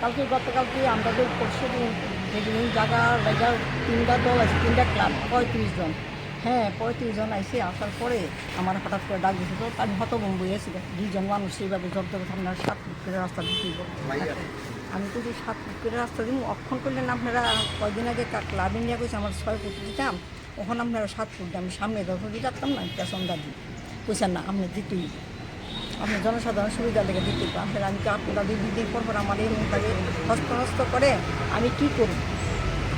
কালকে গতকালকে আমাদের পরশু দিন যেদিন জায়গা জায়গা তিনটা দল আছে তিনটা ক্লাব পঁয়ত্রিশ জন। হ্যাঁ পঁয়ত্রিশ জন আইসে আসার পরে আমার হঠাৎ করে ডাক দিয়েছিল আমি হতভম্ব হয়েছিল দুইজন মানুষ সেইভাবে জব দেবে আপনার সাত ফুট করে রাস্তা দিতে আমি তো যে সাত ফুট করে রাস্তা দিন অক্ষণ করলেন আপনারা কয়দিন আগে ক্লাবে নিয়ে গেছে আমার ছয় ফুট দিতাম ওখানে আপনারা সাত ফুট আমি সামনে দশ ফুট রাখতাম না পেছন দাদি কইছেন না আপনি দিতেই। আপনি জনসাধারণ সুবিধা লেগে দিতে আপনার আমি তো আপনারা দুই দুই দিন পর পর আমার এই মুখটাকে হস্তনস্ত করে আমি কি করব?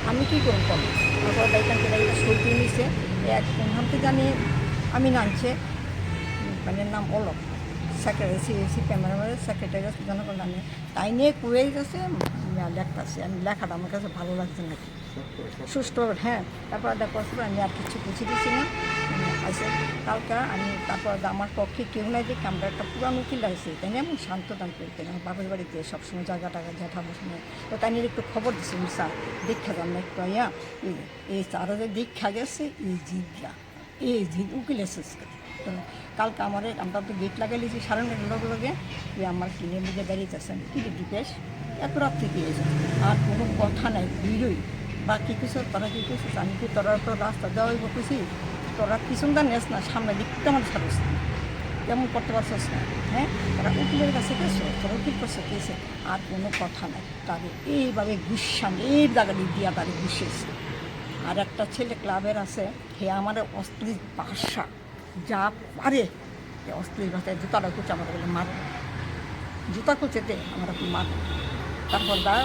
আমি কি করব? কম তারপর এখান থেকে এটা সইতে নিছে এক কোনখান থেকে জানি? আমি নামছে মানে নাম অলক। সেক্রেটারি সিএসি ক্যামেরাম্যানের সেক্রেটারি আছে জনকল্যাণে তাই নিয়ে কুয়ে গেছে লেখতেছে আমি লেখাটা আমার কাছে ভালো লাগছে নাকি। সুস্থ হ্যাঁ। তারপর দেখো আমি আর কিছু বুঝে দিচ্ছি না। আছে। কালকে আমি তারপর আমার পক্ষে কেউ নাই যে আমরা একটা পুরানো কিল্লা আছে তাই শান্ত দান করতে আমার বাপের বাড়িতে সবসময় জায়গা টাকা জ্যাঠা বসময় তো তাই নিয়ে একটু খবর দিচ্ছি স্যার দীক্ষা যান না একটু ইয়া এই- স্যারও যে দীক্ষা গেছে, এই জিগা এই জিগ উকিল এসেছে কালকে আমার, আমরা তো গেট লাগাই সাড়ে নটার লগে লগে, যে আমার কিনে লিগে দাঁড়িয়েছেন কি রে দীপেশ? এত রাত থেকে এসে আর কোনো কথা নাই ভিড়ই বা কি কিছু, তোরা কি কিছু আমি কি তোরা তো রাস্তা দেওয়াই বলতেছি তোরা পিছনটা নেস না সামনে দিকটা আমার ছাড়িস না কেমন করতে পারছিস না? হ্যাঁ? তারা উকিলের কাছে গেছো, তোরা উকিল করছে, গেছে। আর কোনো কথা নাই। তারে এইভাবে গুসান এই জায়গাটি দিয়া তারে গুছিয়েছে আর একটা ছেলে ক্লাবের আছে হে আমার অস্ত্রীর বাসা যা পারে অস্ত্রীর ভাষায় জুতাটা কুচে আমার বলে মারে জুতা কুচেতে আমরা মারে তারপর দা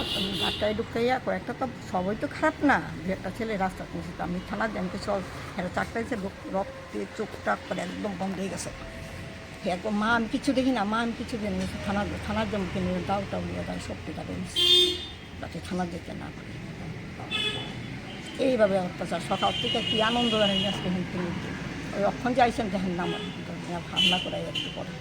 ধাক্কায় ঢুকাইয়া কয়েকটা তো সবাই তো খারাপ না। দু একটা ছেলে রাস্তা তো আমি থানা জানতে এরা চারটা এসে রক্তে চোখটা করে একদম বন্ধ হয়ে গেছে। হে একদম মা, আমি কিছু দেখি না, মা, আমি কিছু দেখি না থানা থানার জন্য কিনে দাও টাও নিয়ে দাও সত্যি টাকা যাতে থানা যেতে না পারে। এইভাবে অত্যাচার, সকাল থেকে কি আনন্দ জানেন আজকে হিন্দু ওই অক্ষণ যে আইসেন দেখেন না আমার হামলা করাই একটু পরে।